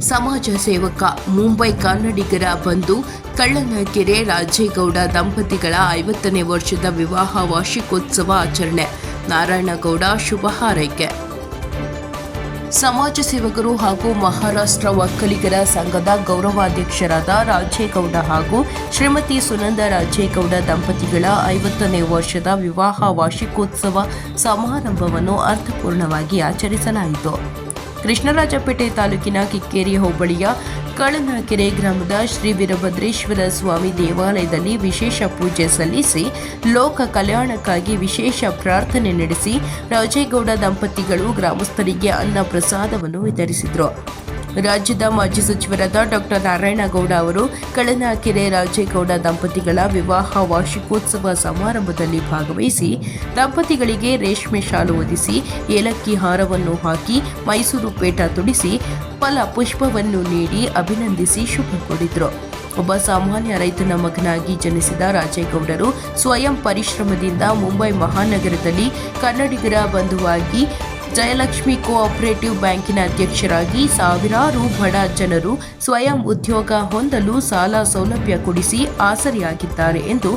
ಸಮಾಜ ಸೇವಕ ಮುಂಬೈ ಕನ್ನಡಿಗರ ಬಂಧು ಕಳ್ಳನಕೆರೆ ರಾಜೇಗೌಡ ದಂಪತಿಗಳ ಐವತ್ತನೇ ವರ್ಷದ ವಿವಾಹ ವಾರ್ಷಿಕೋತ್ಸವ ಆಚರಣೆ. ನಾರಾಯಣಗೌಡ ಶುಭ ಹಾರೈಕೆ. ಸಮಾಜ ಸೇವಕರು ಹಾಗೂ ಮಹಾರಾಷ್ಟ್ರ ಒಕ್ಕಲಿಗರ ಸಂಘದ ಗೌರವಾಧ್ಯಕ್ಷರಾದ ರಾಜೇಗೌಡ ಹಾಗೂ ಶ್ರೀಮತಿ ಸುನಂದ ರಾಜೇಗೌಡ ದಂಪತಿಗಳ ಐವತ್ತನೇ ವರ್ಷದ ವಿವಾಹ ವಾರ್ಷಿಕೋತ್ಸವ ಸಮಾರಂಭವನ್ನು ಅರ್ಥಪೂರ್ಣವಾಗಿ ಆಚರಿಸಲಾಯಿತು. ಕೃಷ್ಣರಾಜಪೇಟೆ ತಾಲೂಕಿನ ಕಿಕ್ಕೇರಿ ಹೋಬಳಿಯ ಕಳನಕೆರೆ ಗ್ರಾಮದ ಶ್ರೀ ವೀರಭದ್ರೇಶ್ವರ ಸ್ವಾಮಿ ದೇವಾಲಯದಲ್ಲಿ ವಿಶೇಷ ಪೂಜೆ ಸಲ್ಲಿಸಿ ಲೋಕ ಕಲ್ಯಾಣಕ್ಕಾಗಿ ವಿಶೇಷ ಪ್ರಾರ್ಥನೆ ನಡೆಸಿ ರಾಜೇಗೌಡ ದಂಪತಿಗಳು ಗ್ರಾಮಸ್ಥರಿಗೆ ಅನ್ನ ಪ್ರಸಾದವನ್ನು ವಿತರಿಸಿದರು. ರಾಜ್ಯದ ಮಾಜಿ ಸಚಿವರಾದ ಡಾಕ್ಟರ್ ನಾರಾಯಣಗೌಡ ಅವರು ಕಳನಾಕೆರೆ ರಾಜೇಗೌಡ ದಂಪತಿಗಳ ವಿವಾಹ ವಾರ್ಷಿಕೋತ್ಸವ ಸಮಾರಂಭದಲ್ಲಿ ಭಾಗವಹಿಸಿ ದಂಪತಿಗಳಿಗೆ ರೇಷ್ಮೆ ಶಾಲು ಒದಿಸಿ ಏಲಕ್ಕಿ ಹಾರವನ್ನು ಹಾಕಿ, ಮೈಸೂರು ಪೇಟ ತುಡಿಸಿ, ಫಲ ಪುಷ್ಪವನ್ನು ನೀಡಿ ಅಭಿನಂದಿಸಿ ಶುಭ ಕೋರಿದರು. ಒಬ್ಬ ಸಾಮಾನ್ಯ ರೈತನ ಮಗನಾಗಿ ಜನಿಸಿದ ರಾಜೇಗೌಡರು ಸ್ವಯಂ ಪರಿಶ್ರಮದಿಂದ ಮುಂಬೈ ಮಹಾನಗರದಲ್ಲಿ ಕನ್ನಡಿಗರ ಬಂಧುವಾಗಿ ಜಯಲಕ್ಷ್ಮಿ ಕೋಆಪರೇಟಿವ್ ಬ್ಯಾಂಕಿನ ಅಧ್ಯಕ್ಷರಾಗಿ ಸಾವಿರಾರು ಬಡ ಜನರು ಸ್ವಯಂ ಉದ್ಯೋಗ ಹೊಂದಲು ಸಾಲ ಸೌಲಭ್ಯ ಕೊಡಿಸಿ ಆಸರಿಯಾಗಿದ್ದಾರೆ ಎಂದು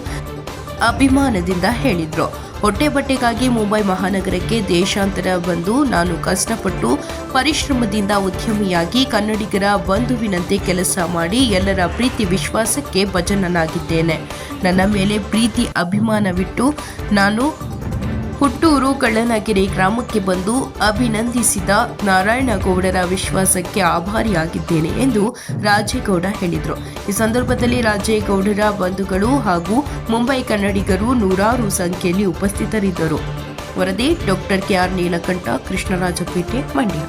ಅಭಿಮಾನದಿಂದ ಹೇಳಿದರು. ಹೊಟ್ಟೆ ಬಟ್ಟೆಗಾಗಿ ಮುಂಬೈ ಮಹಾನಗರಕ್ಕೆ ದೇಶಾಂತರ ಬಂದು ನಾನು ಕಷ್ಟಪಟ್ಟು ಪರಿಶ್ರಮದಿಂದ ಉದ್ಯಮಿಯಾಗಿ ಕನ್ನಡಿಗರ ಬಂಧುವಿನಂತೆ ಕೆಲಸ ಮಾಡಿ ಎಲ್ಲರ ಪ್ರೀತಿ ವಿಶ್ವಾಸಕ್ಕೆ ಭಜನನಾಗಿದ್ದೇನೆ. ನನ್ನ ಮೇಲೆ ಪ್ರೀತಿ ಅಭಿಮಾನವಿಟ್ಟು ನಾನು ಹುಟ್ಟೂರು ಕಳ್ಳನಗೆರೆ ಗ್ರಾಮಕ್ಕೆ ಬಂದು ಅಭಿನಂದಿಸಿದ ನಾರಾಯಣಗೌಡರ ವಿಶ್ವಾಸಕ್ಕೆ ಆಭಾರಿಯಾಗಿದ್ದೇನೆ ಎಂದು ರಾಜೇಗೌಡ ಹೇಳಿದರು. ಈ ಸಂದರ್ಭದಲ್ಲಿ ರಾಜೇಗೌಡರ ಬಂಧುಗಳು ಹಾಗೂ ಮುಂಬೈ ಕನ್ನಡಿಗರು ನೂರಾರು ಸಂಖ್ಯೆಯಲ್ಲಿ ಉಪಸ್ಥಿತರಿದ್ದರು. ವರದಿ doctor K R Neelakantha, Krishnarajpet, Mandya.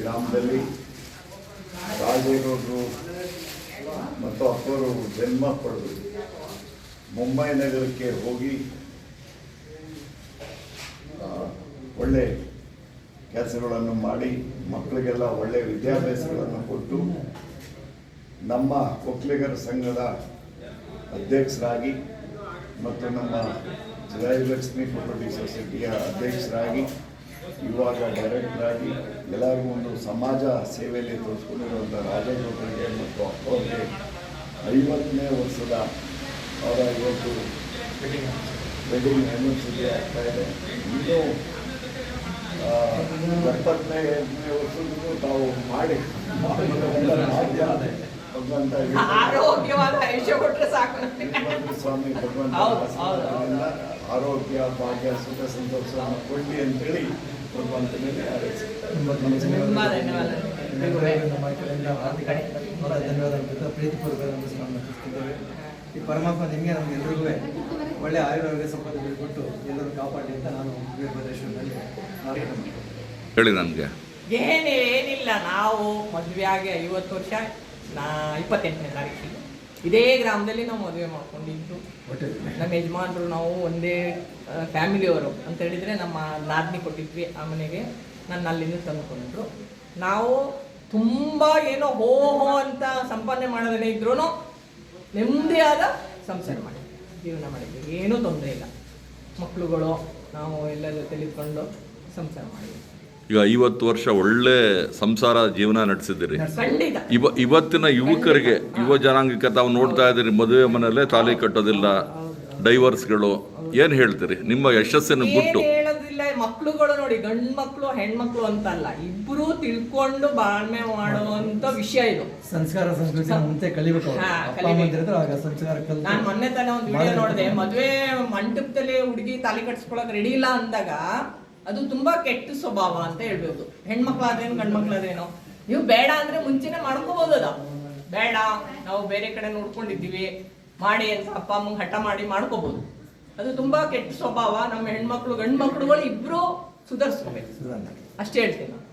ಗ್ರಾಮದಲ್ಲಿ ರಾಜೇಗೌಡರು ಮತ್ತು ಅಪ್ಪರು ಜನ್ಮ ಪಡೆದು ಮುಂಬೈ ನಗರಕ್ಕೆ ಹೋಗಿ ಆ, ಒಳ್ಳೆ ಕೆಲಸಗಳನ್ನು ಮಾಡಿ ಮಕ್ಕಳಿಗೆಲ್ಲ ಒಳ್ಳೆ ವಿದ್ಯಾಭ್ಯಾಸಗಳನ್ನು ಕೊಟ್ಟು ನಮ್ಮ ಒಕ್ಕಲಿಗರ ಸಂಘದ ಅಧ್ಯಕ್ಷರಾಗಿ ಮತ್ತು ನಮ್ಮ ಜಯಲಕ್ಷ್ಮಿ ಪ್ರಾಪರ್ಟಿ ಸೊಸೈಟಿಯ ಅಧ್ಯಕ್ಷರಾಗಿ, ಇವಾಗ ಡೈರೆಕ್ಟರ್ ಆಗಿ ಎಲ್ಲರಿಗೂ ಒಂದು ಸಮಾಜ ಸೇವೆಯಲ್ಲಿ ತೋರಿಸ್ಕೊಂಡಿರುವಂಥ ರಾಜೇಗೌಡರಿಗೆ ಮತ್ತು ಅವ್ರಿಗೆ ಐವತ್ತನೇ ವರ್ಷದ ಅವರ ಇವತ್ತು ವೆಡ್ಡಿಂಗ್ ಆ್ಯನಿವರ್ಸರಿ ಆಗ್ತಾ ಇದೆ. ಇನ್ನೂ ಎಪ್ಪತ್ತನೇ ಎಂಟನೇ ತಾವು ಮಾಡಿ ಸ್ವಾಮಿ ಭಗವಂತ ಆರೋಗ್ಯ ಭಾಗ್ಯ ಸುಖ ಸಂತೋಷವನ್ನು ಕೊಡ್ಲಿ ಅಂತೇಳಿ ಭಗವಂತನಲ್ಲಿ ಹಾರೈಸುತ್ತಾರೆ ಈ ಪರಮಾತ್ಮ ನಿಮಗೆ ನಮಗೆಲ್ಲರಿಗೂ ಒಳ್ಳೆ ಆಯುರ್ವೇದ ಸಂಪತ್ತು ಕೊಟ್ಟು ಎಲ್ಲರೂ ಕಾಪಾಡಿ ಅಂತ ನಾನು ವೀರಭದ್ರೇಶ್ವರದಲ್ಲಿ ಹೇಳಿ ನನಗೆ. ಏನು ಏನಿಲ್ಲ ನಾವು ಮದುವೆ ಆಗಿ ಐವತ್ತು ವರ್ಷ ನಾ ಇಪ್ಪತ್ತೆಂಟನೇ ತಾರೀಕಿಗೆ ಇದೇ ಗ್ರಾಮದಲ್ಲಿ ನಾವು ಮದುವೆ ಮಾಡ್ಕೊಂಡಿದ್ದು. ನಮ್ಮ ಯಜಮಾನರು ನಾವು ಒಂದೇ ಫ್ಯಾಮಿಲಿಯವರು ಅಂತ ಹೇಳಿದರೆ ನಮ್ಮ ನಾದಿನಿ ಕೊಟ್ಟಿದ್ವಿ ಆ ಮನೆಗೆ ನನ್ನ ಅಲ್ಲಿಂದ ತಂದುಕೊಂಡ್ರು. ನಾವು ತುಂಬ ಏನೋ ಹೋ ಹೋ ಅಂತ ಸಂಪಾದನೆ ಮಾಡೋದೇ ಇದ್ರೂ ನೆಮ್ಮದಿಯಾದ ಸಂಸಾರ ಮಾಡಿ ಜೀವನ ಮಾಡಿದ್ವಿ ಏನೂ ತೊಂದರೆ ಇಲ್ಲ. ಮಕ್ಕಳುಗಳು ನಾವು ಎಲ್ಲ ತಿಳಿದುಕೊಂಡು ಸಂಸಾರ ಮಾಡಿದ್ವಿ ಈಗ ಐವತ್ತು ವರ್ಷ ಒಳ್ಳೆ ಸಂಸಾರ ಜೀವನ ನಡೆಸಿದ್ದೀರಿ. ಇವ ಇವತ್ತಿನ ಯುವಕರಿಗೆ ಯುವ ಜನಾಂಗಕ್ಕೆ ತಾವು ನೋಡ್ತಾ ಇದ್ದೀರಿ ಮದುವೆ ಮನೆಯಲ್ಲೇ ತಾಲಿ ಕಟ್ಟೋದಿಲ್ಲ ಡೈವರ್ಸ್ಗಳು ಏನು ಹೇಳ್ತೀರಿ? ನಿಮ್ಮ ಯಶಸ್ಸಿನ ಗುಟ್ಟು. ಮಕ್ಳುಗಳು ನೋಡಿ ಗಂಡ್ ಮಕ್ಳು ಹೆಣ್ಮಕ್ಳು ಅಂತ ಅಲ್ಲ ಇಬ್ರು ತಿಳ್ಕೊಂಡು ಬಾಳ್ಮೆ ಮಾಡುವಂತ ವಿಷಯ ಇದು. ಸಂಸ್ಕಾರ ಸಂಸ್ಕೃತಿ ಕಲಿಬೇಕು ನಾನು ಮೊನ್ನೆ ತಾನೇ ಒಂದು ವಿಡಿಯೋ ನೋಡಿದೆ. ಮದುವೆ ಮಂಟಪದಲ್ಲಿ ಹುಡುಗಿ ತಾಲಿ ಕಟ್ಸ್ಕೊಳಕ್ ರೆಡಿ ಇಲ್ಲ ಅಂದಾಗ ಅದು ತುಂಬಾ ಕೆಟ್ಟ ಸ್ವಭಾವ ಅಂತ ಹೇಳ್ಬೋದು. ಹೆಣ್ಮಕ್ಳಾದ್ರೇನು ಗಂಡ್ಮಕ್ಳಾದ್ರೇನು? ನೀವು ಬೇಡ ಅಂದ್ರೆ ಮುಂಚೆನೆ ಮಾಡ್ಕೋಬಹುದು ಅದ. ಬೇಡ ನಾವು ಬೇರೆ ಕಡೆ ನೋಡ್ಕೊಂಡಿದ್ದೀವಿ. ಮಾಡಿ ಅಂತ ಅಪ್ಪ ಅಮ್ಮಂಗ್ ಹಠ ಮಾಡಿ ಮಾಡ್ಕೋಬಹುದು ಅದು ತುಂಬಾ ಕೆಟ್ಟ ಸ್ವಭಾವ ನಮ್ಮ ಹೆಣ್ಮಕ್ಳು ಗಂಡು ಮಕ್ಳುಗಳು ಇಬ್ರು ಸುಧಾರಿಸ್ಕೋಬೇಕು. ಅಷ್ಟೇ ಹೇಳ್ತೀನಿ.